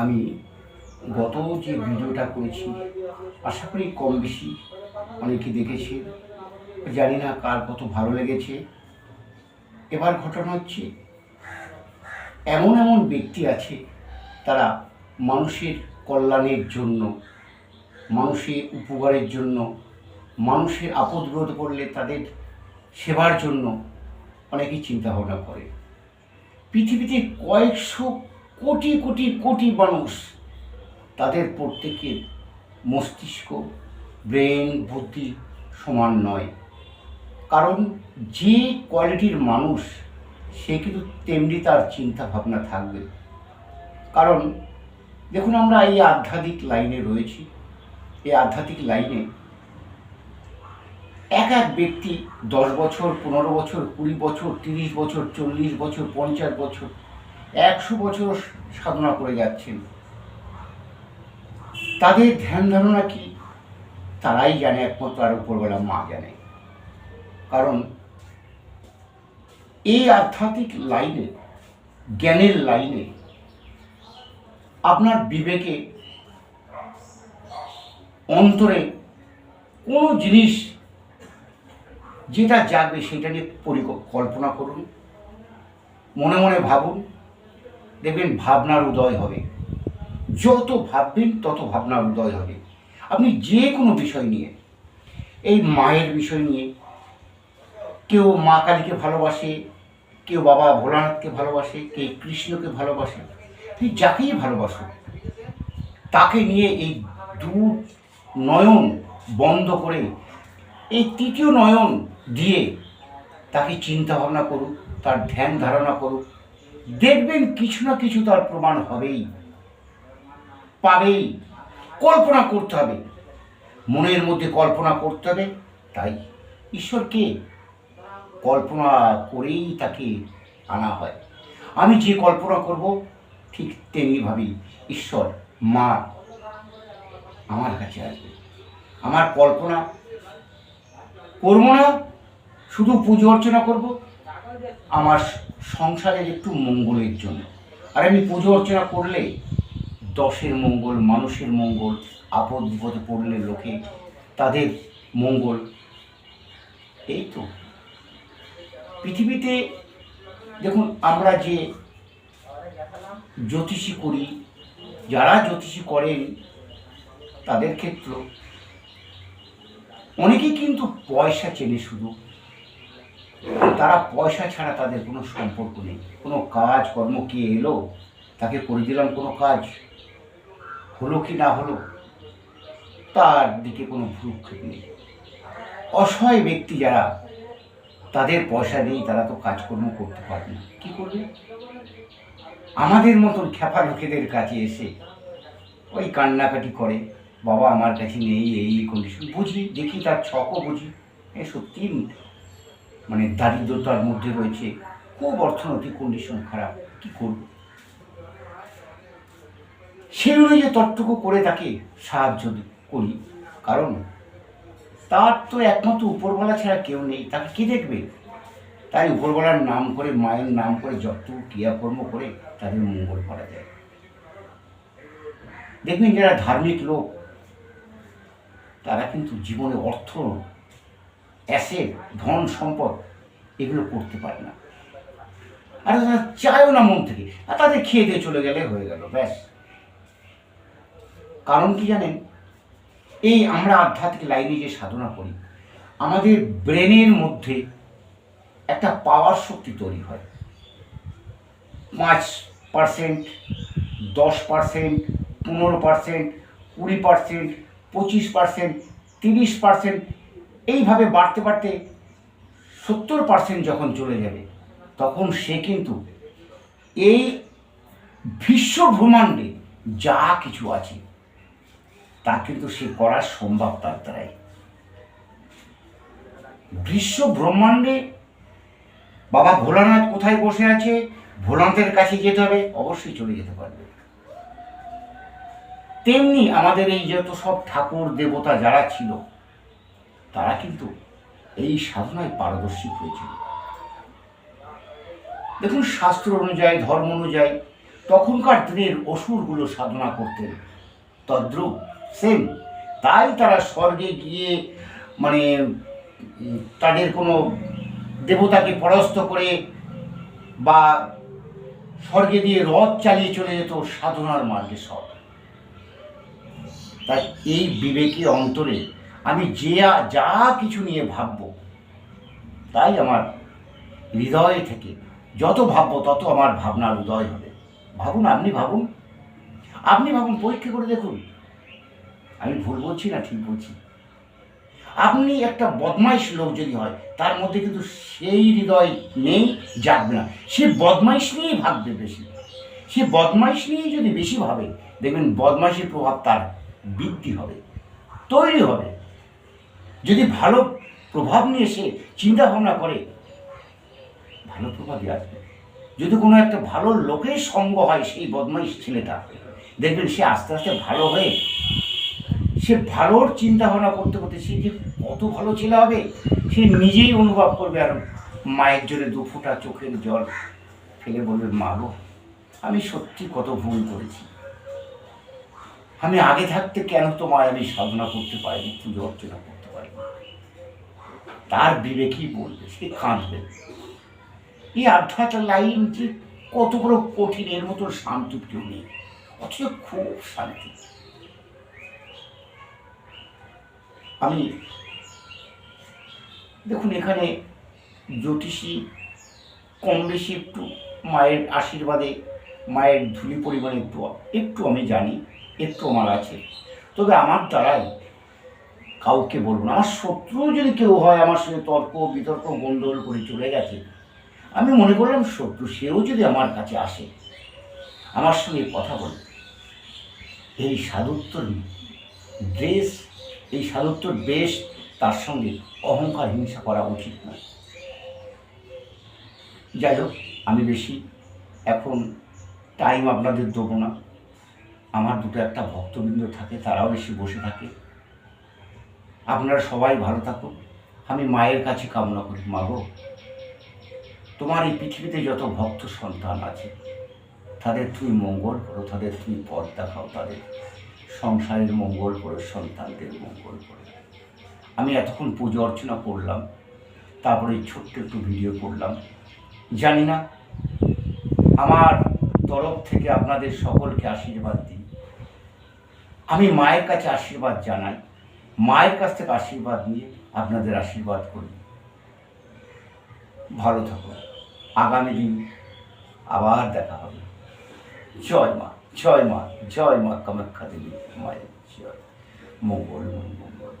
আমি গত যে ভিডিওটা করেছি, আশা করি কম বেশি অনেকে দেখেছে। জানি না কার কত ভালো লেগেছে। এবার ঘটনা হচ্ছে, এমন এমন ব্যক্তি আছে তারা মানুষের কল্যাণের জন্য, মানুষের উপকারের জন্য, মানুষের আপদগ্রত করলে তাদের সেবার জন্য অনেকেই চিন্তা ভাবনা করে। পৃথিবীতে কয়েকশো কোটি কোটি কোটি মানুষ তাদের প্রত্যেকের মস্তিষ্ক, ব্রেন, বুদ্ধি সমান নয়। কারণ যে কোয়ালিটির মানুষ, সে কিন্তু তেমনি তার চিন্তা ভাবনা থাকবে। কারণ দেখুন আমরা এই আধ্যাত্মিক লাইনে রয়েছি। এই আধ্যাত্মিক লাইনে এক এক ব্যক্তি দশ বছর, পনেরো বছর, কুড়ি বছর, তিরিশ বছর, চল্লিশ বছর, পঞ্চাশ বছর একশো বছর সাধনা করে যাচ্ছেন তাদের ধ্যান ধারণা কি? তারাই জানে, একমাত্র আর উপরবেলা মা জানে। কারণ এই আধ্যাত্মিক লাইনে, জ্ঞানের লাইনে আপনার বিবেকে অন্তরে কোনো জিনিস যেটা জাগবে সেটা নিয়ে পরিকল্পনা করুন, মনে মনে ভাবুন। দেখবেন ভাবনার উদয় হবে। যত ভাববেন, তত ভাবনার উদয় হবে। আপনি যে কোনো বিষয় নিয়ে, এই মায়ের বিষয় নিয়ে, কেউ মা কালীকে ভালোবাসে, কেউ বাবা ভোলানাথকে ভালোবাসে, কেউ কৃষ্ণকে ভালোবাসে তুই যাকেই ভালোবাসো তাকে নিয়ে এই দু নয়ন বন্ধ করে, এই তৃতীয় নয়ন দিয়ে তাকে চিন্তা ভাবনা করুক তার ধ্যান ধারণা করুক দেখবেন কিছু না কিছু তার প্রমাণ হবেই, পাবেই। কল্পনা করতে হবে। মনের মধ্যে কল্পনা করতে হবে, তাই ঈশ্বরকে কল্পনা করেই তাকে আনা হয়। আমি যে কল্পনা করব, ঠিক তেমনিভাবেই ঈশ্বর মা আমার কাছে আসবে। আমার কল্পনা করব না, শুধু পুজো অর্চনা করব আমার সংসারের একটু মঙ্গলের জন্য। আর আমি পুজো অর্চনা করলে দশের মঙ্গল, মানুষের মঙ্গল, আপদ বিপদে পড়লে লোকে তাদের মঙ্গল। এই তো। পৃথিবীতে দেখুন, আমরা যে জ্যোতিষী করি, যারা জ্যোতিষী করেন, তাদের ক্ষেত্র অনেকেই কিন্তু পয়সা চেনে শুধু। তারা পয়সা ছাড়া তাদের কোনো সম্পর্ক নেই। কোনো কাজ, কর্ম কে এলো? তাকে করে দিলাম কোনো কাজ। হলো কি না হলো? তার দিকে কোনো ভ্রুক্ষেপ নেই। অসহায় ব্যক্তি যারা, তাদের পয়সা নেই তারা তো কাজকর্ম করতে পারবে না। কী করবে? আমাদের মতন খ্যাপা লোকেদের কাছে এসে ওই কান্নাকাটি করে, বাবা, আমার কাছে নেই এই কন্ডিশন বুঝি দেখি তার ছকও বুঝি। এ সত্যি মানে দারিদ্রতার মধ্যে রয়েছে, খুব অর্থনৈতিক কন্ডিশন খারাপ, কি করব? সেই অনুযায়ী তট্টুকু করে তাকে সাহায্য করি। কারণ তার তো একমাত্র উপরবেলা ছাড়া কেউ নেই, তাকে কে দেখবে? তাই উপরবেলার নাম করে, মায়ের নাম করে, যতটুকু ক্রিয়াকর্ম করে তাদের মঙ্গল করা যায়। দেখবেন যারা ধার্মিক লোক, তারা কিন্তু জীবনে অর্থ অ্যাসেট, ধন সম্পদ এগুলো করতে পারে না। আর তারা চায়ও না মন থেকে। আর তাদের খেয়ে দিয়ে চলে গেলে হয়ে গেল, ব্যাস। কারণ কি জানেন? এই আমরা আধ্যাত্মিক লাইনে যে সাধনা করি, আমাদের ব্রেনের মধ্যে একটা পাওয়ার শক্তি তৈরি হয়। পাঁচ পার্সেন্ট দশ পার্সেন্ট পনেরো পার্সেন্ট কুড়ি পার্সেন্ট পঁচিশ পার্সেন্ট তিরিশ পার্সেন্ট এইভাবে বাড়তে বাড়তে সত্তর পার্সেন্ট যখন চলে যাবে, তখন সে কিন্তু এই বিশ্ব ব্রহ্মাণ্ডে যা কিছু আছে, তা কিন্তু সে করা সম্ভব তার দ্বারাই। বিশ্ব ব্রহ্মাণ্ডে বাবা ভোলানাথ কোথায় বসে আছে? ভোলানাথের কাছে যেতে হবে, অবশ্যই চলে যেতে পারবে। তেমনি আমাদের এই যত সব ঠাকুর, দেবতা যারা ছিল তারা কিন্তু এই সাধনায় পারদর্শী হয়েছিল। দেখুন, শাস্ত্র অনুযায়ী, ধর্ম অনুযায়ী, তখনকার দিনের অসুরগুলো সাধনা করতেন। তদ্রুপ সেম তাই তারা স্বর্গে গিয়ে মানে তাদের কোনো দেবতাকে পরাস্ত করে বা স্বর্গে দিয়ে রথ চালিয়ে চলে যেত সাধনার মার্গে সব। তাই এই বিবেকী অন্তরে আমি যে যা কিছু নিয়ে ভাববো, তাই আমার হৃদয় থেকে যত ভাববো তত আমার ভাবনার উদয় হবে। ভাবুন, আপনি ভাবুন। আপনি ভাবুন, পরীক্ষা করে দেখুন। আমি ভুল বলছি না ঠিক বলছি? আপনি একটা বদমাইশ লোক যদি হয়, তার মধ্যে কিন্তু সেই হৃদয় নেই, জাগবে না। সে বদমাইশ নিয়েই ভাববে বেশি। সে বদমাইশ নিয়েই যদি বেশি ভাবে, দেখবেন বদমাইশের প্রভাব তার বৃদ্ধি হবে, তৈরি হবে। যদি ভালো প্রভাব নিয়ে সে চিন্তা ভাবনা করে, ভালো প্রভাবই আসবে। যদি কোনো একটা ভালো লোকের সঙ্গ হয় সেই বদমাইশ ছেলেটা, দেখবেন সে আস্তে আস্তে ভালো হয়ে, সে ভালোর চিন্তা ভাবনা করতে করতে সে যে কত ভালো ছেলে হবে, সে নিজেই অনুভব করবে আর মায়ের জন্য দু ফোঁটা চোখের জল ফেলে বলবে, মা গো, আমি সত্যি কত ভুল করেছি। আমি আগে থাকতে কেন তোমায় আমি সাধনা করতে পারিনি? পুজো অর্চনা করতে তার বিবেকই বলবে, সে কাঁদবে। এই আধ্যাত্ম লাইন যে কত বড় কঠিন, এর মতো শান্তি কেউ নেই, অথচ খুব শান্তি। আমি, দেখুন, এখানে জ্যোতিষী কম বেশি একটু মায়ের আশীর্বাদে, মায়ের ধুলি পরিমাণে একটু একটু আমি জানি, একটু আমার আছে। তবে আমার দ্বারাই কাউকে বলব না। আমার শত্রু যদি কেউ হয়, আমার সঙ্গে তর্ক, বিতর্ক, গন্ডগোল করে চলে গেছে, আমি মনে করলাম শত্রু সেও যদি আমার কাছে আসে, আমার সঙ্গে কথা বলে। এই সাধুত্বর ড্রেস এই সাধুত্বর বেশ তার সঙ্গে অহংকার হিংসা করা উচিত নয়। যাই হোক, আমি বেশি এখন টাইম আপনাদের দেবো না। আমার দুটো একটা ভক্তবৃন্দ থাকে, তারাও বেশি বসে থাকে। আপনারা সবাই ভালো থাকুন। আমি মায়ের কাছে কামনা করি, মা গো। তোমার এই পৃথিবীতে যত ভক্ত সন্তান আছে, তাদের তুমি মঙ্গল করো, তাদের তুমি পথ দেখাও, তাদের সংসারের মঙ্গল করো, সন্তানদের মঙ্গল করো। আমি এতক্ষণ পুজো অর্চনা করলাম, তারপরে ছোট্ট একটু ভিডিও করলাম। জানি না, আমার তরফ থেকে আপনাদের সকলকে আশীর্বাদ দিই। আমি মায়ের কাছে আশীর্বাদ জানাই। মায়ের কাছ থেকে আশীর্বাদ নিয়ে আপনাদের আশীর্বাদ করি। ভালো থাকুন। আগামী দিন আবার দেখা হবে। জয় মা জয় মা জয় মা কামাখ্যা দেবী মায়ের জয়। মঙ্গল মঙ্গল